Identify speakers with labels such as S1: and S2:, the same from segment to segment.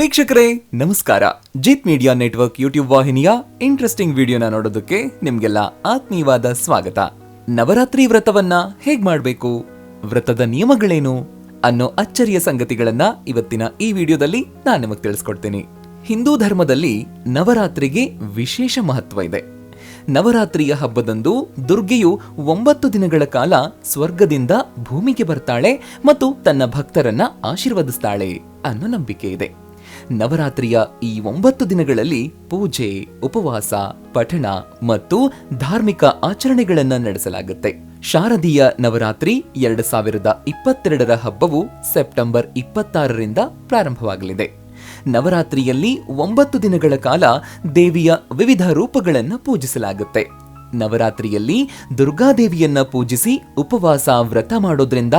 S1: ವೀಕ್ಷಕರೇ, ನಮಸ್ಕಾರ. ಜಿತ್ media network YouTube ವಾಹಿನಿಯ ಇಂಟ್ರೆಸ್ಟಿಂಗ್ ವಿಡಿಯೋನ ನೋಡೋದಕ್ಕೆ ನಿಮ್ಗೆಲ್ಲ ಆತ್ಮೀಯವಾದ ಸ್ವಾಗತ. ನವರಾತ್ರಿ ವ್ರತವನ್ನ ಹೇಗ್ ಮಾಡಬೇಕು? ವ್ರತದ ನಿಯಮಗಳೇನು? ಅನ್ನೋ ಅಚ್ಚರಿಯ ಸಂಗತಿಗಳನ್ನ ಇವತ್ತಿನ ಈ ವಿಡಿಯೋದಲ್ಲಿ ನಾನು ನಿಮಗೆ ತಿಳಿಸ್ಕೊಡ್ತೀನಿ. ಹಿಂದೂ ಧರ್ಮದಲ್ಲಿ ನವರಾತ್ರಿಗೆ ವಿಶೇಷ ಮಹತ್ವ ಇದೆ. ನವರಾತ್ರಿಯ ಹಬ್ಬದಂದು ದುರ್ಗೆಯು ಒಂಬತ್ತು ದಿನಗಳ ಕಾಲ ಸ್ವರ್ಗದಿಂದ ಭೂಮಿಗೆ ಬರ್ತಾಳೆ ಮತ್ತು ತನ್ನ ಭಕ್ತರನ್ನ ಆಶೀರ್ವದಿಸ್ತಾಳೆ ಅನ್ನೋ ನಂಬಿಕೆ ಇದೆ. ನವರಾತ್ರಿಯ ಈ ಒಂಬತ್ತು ದಿನಗಳಲ್ಲಿ ಪೂಜೆ, ಉಪವಾಸ, ಪಠಣ ಮತ್ತು ಧಾರ್ಮಿಕ ಆಚರಣೆಗಳನ್ನು ನಡೆಸಲಾಗುತ್ತೆ. ಶಾರದೀಯ ನವರಾತ್ರಿ ಎರಡು ಸಾವಿರದ ಇಪ್ಪತ್ತೆರಡರ ಹಬ್ಬವು ಸೆಪ್ಟೆಂಬರ್ ಇಪ್ಪತ್ತಾರರಿಂದ ಪ್ರಾರಂಭವಾಗಲಿದೆ. ನವರಾತ್ರಿಯಲ್ಲಿ ಒಂಬತ್ತು ದಿನಗಳ ಕಾಲ ದೇವಿಯ ವಿವಿಧ ರೂಪಗಳನ್ನು ಪೂಜಿಸಲಾಗುತ್ತೆ. ನವರಾತ್ರಿಯಲ್ಲಿ ದುರ್ಗಾದೇವಿಯನ್ನ ಪೂಜಿಸಿ ಉಪವಾಸ ವ್ರತ ಮಾಡೋದ್ರಿಂದ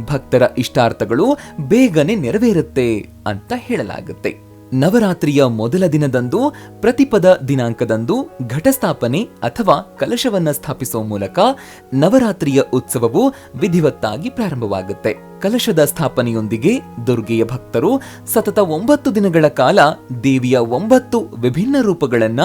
S1: ಭಕ್ತರ ಇಷ್ಟಾರ್ಥಗಳು ಬೇಗನೆ ನೆರವೇರುತ್ತೆ ಅಂತ ಹೇಳಲಾಗುತ್ತೆ. ನವರಾತ್ರಿಯ ಮೊದಲ ದಿನದಂದು, ಪ್ರತಿಪದ ದಿನಾಂಕದಂದು ಘಟಸ್ಥಾಪನೆ ಅಥವಾ ಕಲಶವನ್ನ ಸ್ಥಾಪಿಸುವ ಮೂಲಕ ನವರಾತ್ರಿಯ ಉತ್ಸವವು ವಿಧಿವತ್ತಾಗಿ ಪ್ರಾರಂಭವಾಗುತ್ತೆ. ಕಲಶದ ಸ್ಥಾಪನೆಯೊಂದಿಗೆ ದುರ್ಗೆಯ ಭಕ್ತರು ಸತತ ಒಂಬತ್ತು ದಿನಗಳ ಕಾಲ ದೇವಿಯ ಒಂಬತ್ತು ವಿಭಿನ್ನ ರೂಪಗಳನ್ನ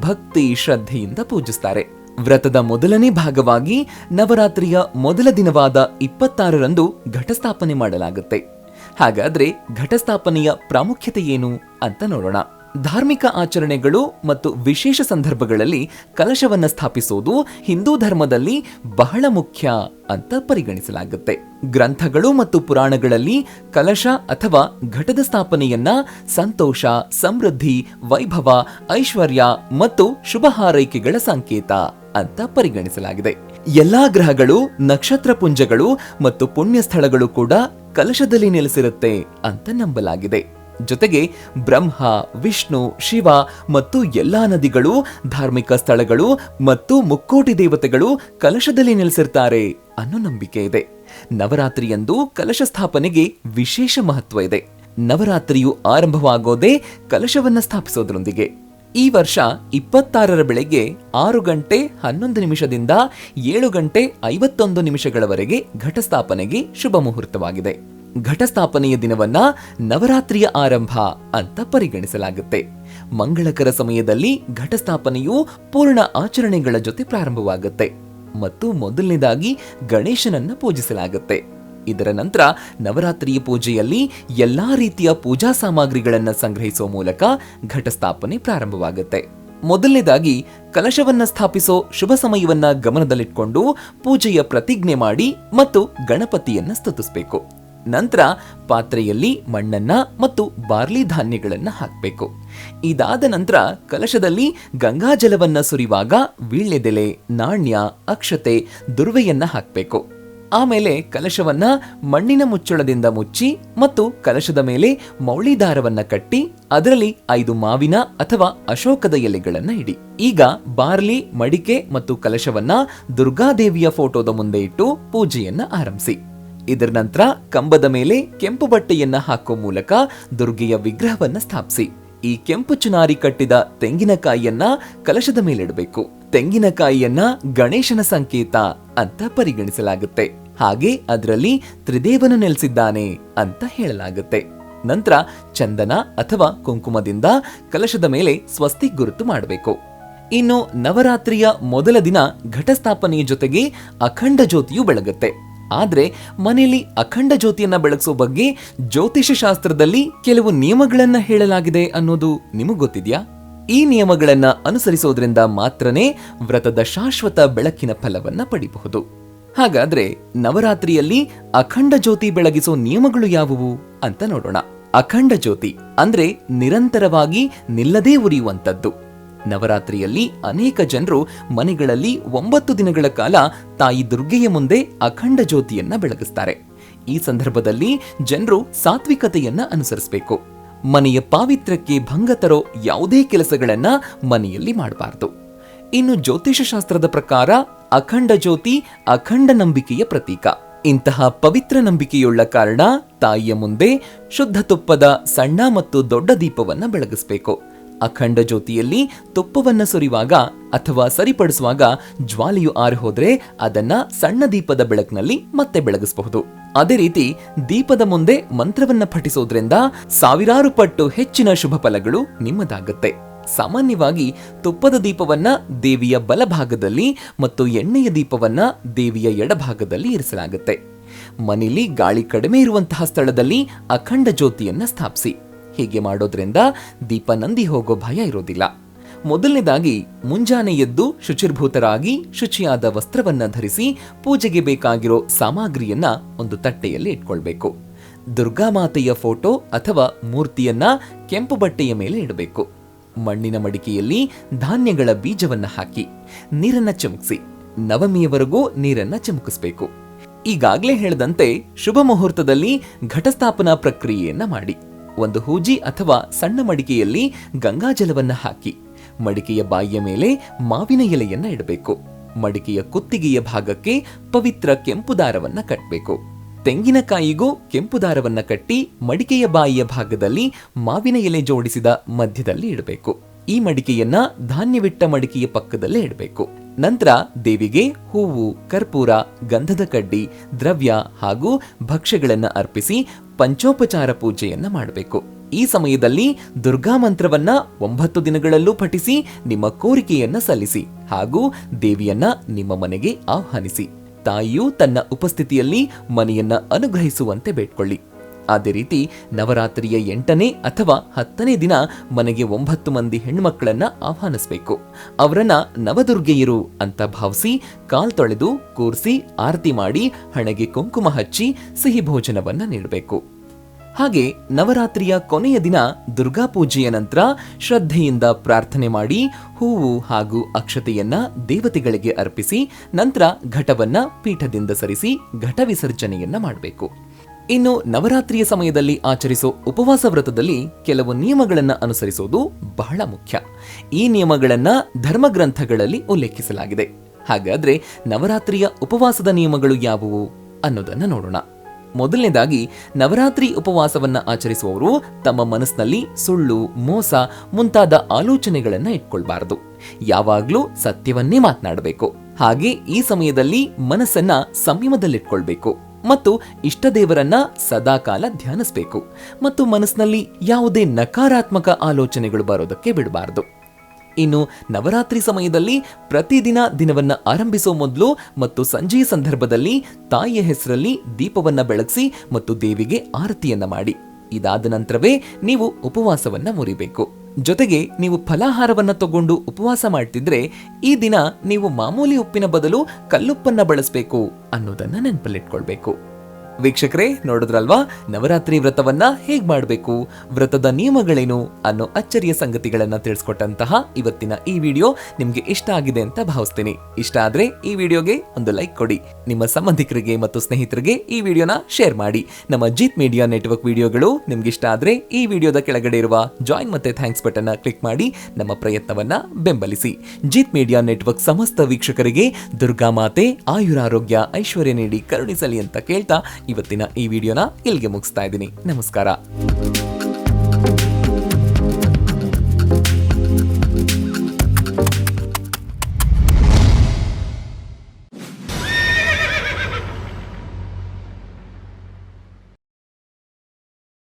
S1: ಭಕ್ತಿ ಶ್ರದ್ಧೆಯಿಂದ ಪೂಜಿಸ್ತಾರೆ. ವ್ರತದ ಮೊದಲನೇ ಭಾಗವಾಗಿ ನವರಾತ್ರಿಯ ಮೊದಲ ದಿನವಾದ ಇಪ್ಪತ್ತಾರರಂದು ಘಟಸ್ಥಾಪನೆ ಮಾಡಲಾಗುತ್ತೆ. ಹಾಗಾದ್ರೆ ಘಟಸ್ಥಾಪನೆಯ ಪ್ರಾಮುಖ್ಯತೆ ಏನು ಅಂತ ನೋಡೋಣ. ಧಾರ್ಮಿಕ ಆಚರಣೆಗಳು ಮತ್ತು ವಿಶೇಷ ಸಂದರ್ಭಗಳಲ್ಲಿ ಕಲಶವನ್ನ ಸ್ಥಾಪಿಸುವುದು ಹಿಂದೂ ಧರ್ಮದಲ್ಲಿ ಬಹಳ ಮುಖ್ಯ ಅಂತ ಪರಿಗಣಿಸಲಾಗುತ್ತೆ. ಗ್ರಂಥಗಳು ಮತ್ತು ಪುರಾಣಗಳಲ್ಲಿ ಕಲಶ ಅಥವಾ ಘಟದ ಸ್ಥಾಪನೆಯನ್ನ ಸಂತೋಷ, ಸಮೃದ್ಧಿ, ವೈಭವ, ಐಶ್ವರ್ಯ ಮತ್ತು ಶುಭ ಹಾರೈಕೆಗಳ ಸಂಕೇತ ಅಂತ ಪರಿಗಣಿಸಲಾಗಿದೆ. ಎಲ್ಲಾ ಗ್ರಹಗಳು ನಕ್ಷತ್ರ ಪುಂಜಗಳು ಮತ್ತು ಪುಣ್ಯ ಸ್ಥಳಗಳು ಕೂಡ ಕಲಶದಲ್ಲಿ ನೆಲೆಸಿರುತ್ತೆ ಅಂತ ನಂಬಲಾಗಿದೆ. ಜೊತೆಗೆ ಬ್ರಹ್ಮ, ವಿಷ್ಣು, ಶಿವ ಮತ್ತು ಎಲ್ಲಾ ನದಿಗಳು, ಧಾರ್ಮಿಕ ಸ್ಥಳಗಳು ಮತ್ತು ಮುಕ್ಕೋಟಿ ದೇವತೆಗಳು ಕಲಶದಲ್ಲಿ ನೆಲೆಸಿರ್ತಾರೆ ಅನ್ನೋ ನಂಬಿಕೆ ಇದೆ. ನವರಾತ್ರಿಯಂದು ಕಲಶ ಸ್ಥಾಪನೆಗೆ ವಿಶೇಷ ಮಹತ್ವ ಇದೆ. ನವರಾತ್ರಿಯು ಆರಂಭವಾಗೋದೇ ಕಲಶವನ್ನ ಸ್ಥಾಪಿಸೋದ್ರೊಂದಿಗೆ. ಈ ವರ್ಷ ಇಪ್ಪತ್ತಾರರ ಬೆಳಗ್ಗೆ ಆರು ಗಂಟೆ ಹನ್ನೊಂದು ನಿಮಿಷದಿಂದ ಏಳು ಗಂಟೆ ಐವತ್ತೊಂದು ನಿಮಿಷಗಳವರೆಗೆ ಘಟಸ್ಥಾಪನೆಗೆ ಶುಭ ಮುಹೂರ್ತವಾಗಿದೆ. ಘಟಸ್ಥಾಪನೆಯ ದಿನವನ್ನ ನವರಾತ್ರಿಯ ಆರಂಭ ಅಂತ ಪರಿಗಣಿಸಲಾಗುತ್ತೆ. ಮಂಗಳಕರ ಸಮಯದಲ್ಲಿ ಘಟಸ್ಥಾಪನೆಯು ಪೂರ್ಣ ಆಚರಣೆಗಳ ಜೊತೆ ಪ್ರಾರಂಭವಾಗುತ್ತೆ. ಮತ್ತು ಮೊದಲನೇದಾಗಿ ಗಣೇಶನನ್ನ ಪೂಜಿಸಲಾಗುತ್ತೆ. ಇದರ ನಂತರ ನವರಾತ್ರಿಯ ಪೂಜೆಯಲ್ಲಿ ಎಲ್ಲಾ ರೀತಿಯ ಪೂಜಾ ಸಾಮಗ್ರಿಗಳನ್ನ ಸಂಗ್ರಹಿಸುವ ಮೂಲಕ ಘಟಸ್ಥಾಪನೆ ಪ್ರಾರಂಭವಾಗುತ್ತೆ. ಮೊದಲನೇದಾಗಿ ಕಲಶವನ್ನ ಸ್ಥಾಪಿಸೋ ಶುಭ ಸಮಯವನ್ನ ಗಮನದಲ್ಲಿಟ್ಕೊಂಡು ಪೂಜೆಯ ಪ್ರತಿಜ್ಞೆ ಮಾಡಿ ಮತ್ತು ಗಣಪತಿಯನ್ನ ಸ್ತುತಿಸಬೇಕು. ನಂತರ ಪಾತ್ರೆಯಲ್ಲಿ ಮಣ್ಣನ್ನ ಮತ್ತು ಬಾರ್ಲಿ ಧಾನ್ಯಗಳನ್ನ ಹಾಕಬೇಕು. ಇದಾದ ನಂತರ ಕಲಶದಲ್ಲಿ ಗಂಗಾಜಲವನ್ನ ಸುರಿವಾಗ ವೀಳ್ಯದೆಲೆ, ನಾಣ್ಯ, ಅಕ್ಷತೆ, ದುರ್ವೆಯನ್ನ ಹಾಕಬೇಕು. ಆಮೇಲೆ ಕಲಶವನ್ನ ಮಣ್ಣಿನ ಮುಚ್ಚಳದಿಂದ ಮುಚ್ಚಿ ಮತ್ತು ಕಲಶದ ಮೇಲೆ ಮೌಳಿ ದಾರವನ್ನ ಕಟ್ಟಿ, ಅದರಲ್ಲಿ ಐದು ಮಾವಿನ ಅಥವಾ ಅಶೋಕದ ಎಲೆಗಳನ್ನ ಇಡಿ. ಈಗ ಬಾರ್ಲಿ, ಮಡಿಕೆ ಮತ್ತು ಕಲಶವನ್ನ ದುರ್ಗಾದೇವಿಯ ಫೋಟೋದ ಮುಂದೆ ಇಟ್ಟು ಪೂಜೆಯನ್ನ ಆರಂಭಿಸಿ. ಇದರ ನಂತರ ಕಂಬದ ಮೇಲೆ ಕೆಂಪು ಬಟ್ಟೆಯನ್ನ ಹಾಕೋ ಮೂಲಕ ದುರ್ಗೆಯ ವಿಗ್ರಹವನ್ನ ಸ್ಥಾಪಿಸಿ. ಈ ಕೆಂಪು ಚುನಾರಿ ಕಟ್ಟಿದ ತೆಂಗಿನಕಾಯಿಯನ್ನ ಕಲಶದ ಮೇಲಿಡಬೇಕು. ತೆಂಗಿನಕಾಯಿಯನ್ನ ಗಣೇಶನ ಸಂಕೇತ ಅಂತ ಪರಿಗಣಿಸಲಾಗುತ್ತೆ. ಹಾಗೆ ಅದರಲ್ಲಿ ತ್ರಿದೇವನು ನೆಲೆಸಿದ್ದಾನೆ ಅಂತ ಹೇಳಲಾಗುತ್ತೆ. ನಂತರ ಚಂದನ ಅಥವಾ ಕುಂಕುಮದಿಂದ ಕಲಶದ ಮೇಲೆ ಸ್ವಸ್ತಿ ಗುರುತು ಮಾಡಬೇಕು. ಇನ್ನು ನವರಾತ್ರಿಯ ಮೊದಲ ದಿನ ಘಟಸ್ಥಾಪನೆಯ ಜೊತೆಗೆ ಅಖಂಡ ಜ್ಯೋತಿಯು ಬೆಳಗುತ್ತೆ. ಆದರೆ ಮನೆಯಲ್ಲಿ ಅಖಂಡ ಜ್ಯೋತಿಯನ್ನ ಬೆಳಗಿಸೋ ಬಗ್ಗೆ ಜ್ಯೋತಿಷ ಶಾಸ್ತ್ರದಲ್ಲಿ ಕೆಲವು ನಿಯಮಗಳನ್ನ ಹೇಳಲಾಗಿದೆ ಅನ್ನೋದು ನಿಮಗ್ ಗೊತ್ತಿದ್ಯಾ? ಈ ನಿಯಮಗಳನ್ನ ಅನುಸರಿಸೋದ್ರಿಂದ ಮಾತ್ರನೇ ವ್ರತದ ಶಾಶ್ವತ ಬೆಳಕಿನ ಫಲವನ್ನ ಪಡಿಬಹುದು. ಹಾಗಾದ್ರೆ ನವರಾತ್ರಿಯಲ್ಲಿ ಅಖಂಡ ಜ್ಯೋತಿ ಬೆಳಗಿಸೋ ನಿಯಮಗಳು ಯಾವುವು ಅಂತ ನೋಡೋಣ. ಅಖಂಡ ಜ್ಯೋತಿ ಅಂದ್ರೆ ನಿರಂತರವಾಗಿ ನಿಲ್ಲದೇ ಉರಿಯುವಂಥದ್ದು. ನವರಾತ್ರಿಯಲ್ಲಿ ಅನೇಕ ಜನರು ಮನೆಗಳಲ್ಲಿ ಒಂಬತ್ತು ದಿನಗಳ ಕಾಲ ತಾಯಿ ದುರ್ಗೆಯ ಮುಂದೆ ಅಖಂಡ ಜ್ಯೋತಿಯನ್ನ ಬೆಳಗಿಸ್ತಾರೆ. ಈ ಸಂದರ್ಭದಲ್ಲಿ ಜನರು ಸಾತ್ವಿಕತೆಯನ್ನ ಅನುಸರಿಸಬೇಕು. ಮನೆಯ ಪಾವಿತ್ರ್ಯಕ್ಕೆ ಭಂಗ ತರೋ ಯಾವುದೇ ಕೆಲಸಗಳನ್ನ ಮನೆಯಲ್ಲಿ ಮಾಡಬಾರದು. ಇನ್ನು ಜ್ಯೋತಿಷಶಾಸ್ತ್ರದ ಪ್ರಕಾರ ಅಖಂಡ ಜ್ಯೋತಿ, ಅಖಂಡ ನಂಬಿಕೆಯ ಪ್ರತೀಕ. ಇಂತಹ ಪವಿತ್ರ ನಂಬಿಕೆಯುಳ್ಳ ಕಾರಣ ತಾಯಿಯ ಮುಂದೆ ಶುದ್ಧ ತುಪ್ಪದ ಸಣ್ಣ ಮತ್ತು ದೊಡ್ಡ ದೀಪವನ್ನ ಬೆಳಗಿಸಬೇಕು. ಅಖಂಡ ಜ್ಯೋತಿಯಲ್ಲಿ ತುಪ್ಪವನ್ನು ಸುರಿಯುವಾಗ ಅಥವಾ ಸರಿಪಡಿಸುವಾಗ ಜ್ವಾಲೆಯು ಆರಿ ಹೋದ್ರೆ ಅದನ್ನ ಸಣ್ಣ ದೀಪದ ಬೆಳಕಿನಲ್ಲಿ ಮತ್ತೆ ಬೆಳಗಿಸಬಹುದು. ಅದೇ ರೀತಿ ದೀಪದ ಮುಂದೆ ಮಂತ್ರವನ್ನ ಪಠಿಸೋದ್ರಿಂದ ಸಾವಿರಾರು ಪಟ್ಟು ಹೆಚ್ಚಿನ ಶುಭ ಫಲಗಳು ನಿಮ್ಮದಾಗುತ್ತೆ. ಸಾಮಾನ್ಯವಾಗಿ ತುಪ್ಪದ ದೀಪವನ್ನ ದೇವಿಯ ಬಲಭಾಗದಲ್ಲಿ ಮತ್ತು ಎಣ್ಣೆಯ ದೀಪವನ್ನ ದೇವಿಯ ಎಡಭಾಗದಲ್ಲಿ ಇರಿಸಲಾಗುತ್ತೆ. ಮನೆಯಲ್ಲಿ ಗಾಳಿ ಕಡಿಮೆ ಇರುವಂತಹ ಸ್ಥಳದಲ್ಲಿ ಅಖಂಡ ಜ್ಯೋತಿಯನ್ನ ಸ್ಥಾಪಿಸಿ. ಹೀಗೆ ಮಾಡೋದ್ರಿಂದ ದೀಪ ನಂದಿ ಹೋಗೋ ಭಯ ಇರೋದಿಲ್ಲ. ಮೊದಲನೇದಾಗಿ ಮುಂಜಾನೆ ಎದ್ದು ಶುಚಿರ್ಭೂತರಾಗಿ ಶುಚಿಯಾದ ವಸ್ತ್ರವನ್ನ ಧರಿಸಿ ಪೂಜೆಗೆ ಬೇಕಾಗಿರೋ ಸಾಮಗ್ರಿಯನ್ನ ಒಂದು ತಟ್ಟೆಯಲ್ಲಿ ಇಟ್ಕೊಳ್ಬೇಕು. ದುರ್ಗಾಮಾತೆಯ ಫೋಟೋ ಅಥವಾ ಮೂರ್ತಿಯನ್ನ ಕೆಂಪು ಬಟ್ಟೆಯ ಮೇಲೆ ಇಡಬೇಕು. ಮಣ್ಣಿನ ಮಡಿಕೆಯಲ್ಲಿ ಧಾನ್ಯಗಳ ಬೀಜವನ್ನು ಹಾಕಿ, ನೀರನ್ನ ಚಮಕಿಸಿ, ನವಮಿಯವರೆಗೂ ನೀರನ್ನ ಚಮಕಿಸಬೇಕು. ಈಗಾಗಲೇ ಹೇಳದಂತೆ ಶುಭ ಮುಹೂರ್ತದಲ್ಲಿ ಘಟಸ್ಥಾಪನಾ ಪ್ರಕ್ರಿಯೆಯನ್ನ ಮಾಡಿ, ಒಂದು ಹೂಜಿ ಅಥವಾ ಸಣ್ಣ ಮಡಿಕೆಯಲ್ಲಿ ಗಂಗಾಜಲವನ್ನು ಹಾಕಿ, ಮಡಿಕೆಯ ಬಾಯಿಯ ಮೇಲೆ ಮಾವಿನ ಎಲೆಯನ್ನ ಇಡಬೇಕು, ಮಡಿಕೆಯ ಕುತ್ತಿಗೆಯ ಭಾಗಕ್ಕೆ ಪವಿತ್ರ ಕೆಂಪು ದಾರವನ್ನ ಕಟ್ಟಬೇಕು ತೆಂಗಿನಕಾಯಿಗೂ ಕೆಂಪು ದಾರವನ್ನ ಕಟ್ಟಿ ಮಡಿಕೆಯ ಬಾಯಿಯ ಭಾಗದಲ್ಲಿ ಮಾವಿನ ಎಲೆ ಜೋಡಿಸಿದ ಮಧ್ಯದಲ್ಲಿ ಇಡಬೇಕು. ಈ ಮಡಿಕೆಯನ್ನ ಧಾನ್ಯವಿಟ್ಟ ಮಡಿಕೆಯ ಪಕ್ಕದಲ್ಲೇ ಇಡಬೇಕು. ನಂತರ ದೇವಿಗೆ ಹೂವು, ಕರ್ಪೂರ, ಗಂಧದ ಕಡ್ಡಿ, ದ್ರವ್ಯ ಹಾಗೂ ಭಕ್ಷ್ಯಗಳನ್ನು ಅರ್ಪಿಸಿ ಪಂಚೋಪಚಾರ ಪೂಜೆಯನ್ನ ಮಾಡಬೇಕು. ಈ ಸಮಯದಲ್ಲಿ ದುರ್ಗಾ ಮಂತ್ರವನ್ನ ಒಂಬತ್ತು ದಿನಗಳಲ್ಲೂ ಪಠಿಸಿ ನಿಮ್ಮ ಕೋರಿಕೆಯನ್ನ ಸಲ್ಲಿಸಿ ಹಾಗೂ ದೇವಿಯನ್ನ ನಿಮ್ಮ ಮನೆಗೆ ಆಹ್ವಾನಿಸಿ. ತಾಯಿಯು ತನ್ನ ಉಪಸ್ಥಿತಿಯಲ್ಲಿ ಮನೆಯನ್ನ ಅನುಗ್ರಹಿಸುವಂತೆ ಬೇಡ್ಕೊಳ್ಳಿ. ಅದೇ ರೀತಿ ನವರಾತ್ರಿಯ ಎಂಟನೇ ಅಥವಾ ಹತ್ತನೇ ದಿನ ಮನೆಗೆ ಒಂಬತ್ತು ಮಂದಿ ಹೆಣ್ಮಕ್ಕಳನ್ನ ಆಹ್ವಾನಿಸಬೇಕು. ಅವರನ್ನ ನವದುರ್ಗೆಯರು ಅಂತ ಭಾವಿಸಿ ಕಾಲ್ ತೊಳೆದು ಕೂರಿಸಿ, ಆರತಿ ಮಾಡಿ, ಹಣೆಗೆ ಕುಂಕುಮ ಹಚ್ಚಿ, ಸಿಹಿ ಭೋಜನವನ್ನ ನೀಡಬೇಕು. ಹಾಗೆ ನವರಾತ್ರಿಯ ಕೊನೆಯ ದಿನ ದುರ್ಗಾ ಪೂಜೆಯ ನಂತರ ಶ್ರದ್ಧೆಯಿಂದ ಪ್ರಾರ್ಥನೆ ಮಾಡಿ ಹೂವು ಹಾಗೂ ಅಕ್ಷತೆಯನ್ನ ದೇವತೆಗಳಿಗೆ ಅರ್ಪಿಸಿ ನಂತರ ಘಟವನ್ನ ಪೀಠದಿಂದ ಸರಿಸಿ ಘಟ ವಿಸರ್ಜನೆಯನ್ನ ಮಾಡಬೇಕು. ಇನ್ನು ನವರಾತ್ರಿಯ ಸಮಯದಲ್ಲಿ ಆಚರಿಸೋ ಉಪವಾಸ ವ್ರತದಲ್ಲಿ ಕೆಲವು ನಿಯಮಗಳನ್ನು ಅನುಸರಿಸೋದು ಬಹಳ ಮುಖ್ಯ. ಈ ನಿಯಮಗಳನ್ನ ಧರ್ಮಗ್ರಂಥಗಳಲ್ಲಿ ಉಲ್ಲೇಖಿಸಲಾಗಿದೆ. ಹಾಗಾದ್ರೆ ನವರಾತ್ರಿಯ ಉಪವಾಸದ ನಿಯಮಗಳು ಯಾವುವು ಅನ್ನೋದನ್ನ ನೋಡೋಣ. ಮೊದಲನೇದಾಗಿ ನವರಾತ್ರಿ ಉಪವಾಸವನ್ನ ಆಚರಿಸುವವರು ತಮ್ಮ ಮನಸ್ಸಿನಲ್ಲಿ ಸುಳ್ಳು, ಮೋಸ ಮುಂತಾದ ಆಲೋಚನೆಗಳನ್ನ ಇಟ್ಕೊಳ್ಬಾರದು. ಯಾವಾಗ್ಲೂ ಸತ್ಯವನ್ನೇ ಮಾತನಾಡಬೇಕು. ಹಾಗೆ ಈ ಸಮಯದಲ್ಲಿ ಮನಸ್ಸನ್ನ ಸಂಯಮದಲ್ಲಿಟ್ಕೊಳ್ಬೇಕು. ಮತ್ತು ಇಷ್ಟ ದೇವರನ್ನ ಸದಾಕಾಲ ಧ್ಯಾನಿಸಬೇಕು. ಮತ್ತು ಮನಸ್ಸಿನಲ್ಲಿ ಯಾವುದೇ ನಕಾರಾತ್ಮಕ ಆಲೋಚನೆಗಳು ಬರೋದಕ್ಕೆ ಬಿಡಬಾರದು. ಇನ್ನು ನವರಾತ್ರಿ ಸಮಯದಲ್ಲಿ ಪ್ರತಿದಿನ ದಿನವನ್ನ ಆರಂಭಿಸುವ ಮೊದಲು ಮತ್ತು ಸಂಜೆಯ ಸಂದರ್ಭದಲ್ಲಿ ತಾಯಿಯ ಹೆಸರಲ್ಲಿ ದೀಪವನ್ನ ಬೆಳಗಿಸಿ ಮತ್ತು ದೇವಿಗೆ ಆರತಿಯನ್ನ ಮಾಡಿ. ಇದಾದ ನಂತರವೇ ನೀವು ಉಪವಾಸವನ್ನ ಮುರಿಬೇಕು. ಜೊತೆಗೆ ನೀವು ಫಲಾಹಾರವನ್ನ ತಗೊಂಡು ಉಪವಾಸ ಮಾಡ್ತಿದ್ರೆ ಈ ದಿನ ನೀವು ಮಾಮೂಲಿ ಉಪ್ಪಿನ ಬದಲು ಕಲ್ಲುಪ್ಪನ್ನ ಬಳಸಬೇಕು ಅನ್ನೋದನ್ನ ನೆನಪಲ್ಲಿಟ್ಕೊಳ್ಬೇಕು. ವೀಕ್ಷಕರೇ, ನೋಡಿದ್ರಲ್ವಾ? ನವರಾತ್ರಿ ವ್ರತವನ್ನ ಹೇಗ್ ಮಾಡಬೇಕು? ವ್ರತದ ನಿಯಮಗಳೇನು ಅನ್ನೋ ಅಚ್ಚರಿಯ ಸಂಗತಿಗಳನ್ನ ತಿಳಿಸ್ಕೊಟ್ಟಂತಹ ಇವತ್ತಿನ ಈ ವಿಡಿಯೋ ನಿಮ್ಗೆ ಇಷ್ಟ ಆಗಿದೆ ಅಂತ ಭಾವಿಸ್ತೀನಿ. ಇಷ್ಟ ಆದ್ರೆ ಈ ವಿಡಿಯೋಗೆ ಒಂದು ಲೈಕ್ ಕೊಡಿ. ನಿಮ್ಮ ಸಂಬಂಧಿಕರಿಗೆ ಮತ್ತು ಸ್ನೇಹಿತರಿಗೆ ಈ ವಿಡಿಯೋನ ಶೇರ್ ಮಾಡಿ. ನಮ್ಮ ಜೀತ್ ಮೀಡಿಯಾ ನೆಟ್ವರ್ಕ್ ವಿಡಿಯೋಗಳು ನಿಮ್ಗೆ ಇಷ್ಟ ಆದ್ರೆ ಈ ವಿಡಿಯೋದ ಕೆಳಗಡೆ ಇರುವ ಜಾಯಿನ್ ಮತ್ತೆ ಥ್ಯಾಂಕ್ಸ್ ಬಟನ್ ಕ್ಲಿಕ್ ಮಾಡಿ ನಮ್ಮ ಪ್ರಯತ್ನವನ್ನ ಬೆಂಬಲಿಸಿ. ಜೀತ್ ಮೀಡಿಯಾ ನೆಟ್ವರ್ಕ್ ಸಮಸ್ತ ವೀಕ್ಷಕರಿಗೆ ದುರ್ಗಾ ಮಾತೆ ಆಯುರಾರೋಗ್ಯ ಐಶ್ವರ್ಯ ನೀಡಿ ಕರುಣಿಸಲಿ ಅಂತ ಕೇಳ್ತಾ ಇವತ್ತಿನ ಈ ವಿಡಿಯೋನ ಇಲ್ಲಿಗೆ ಮುಗಿಸ್ತಾ ಇದ್ದೀನಿ. ನಮಸ್ಕಾರ.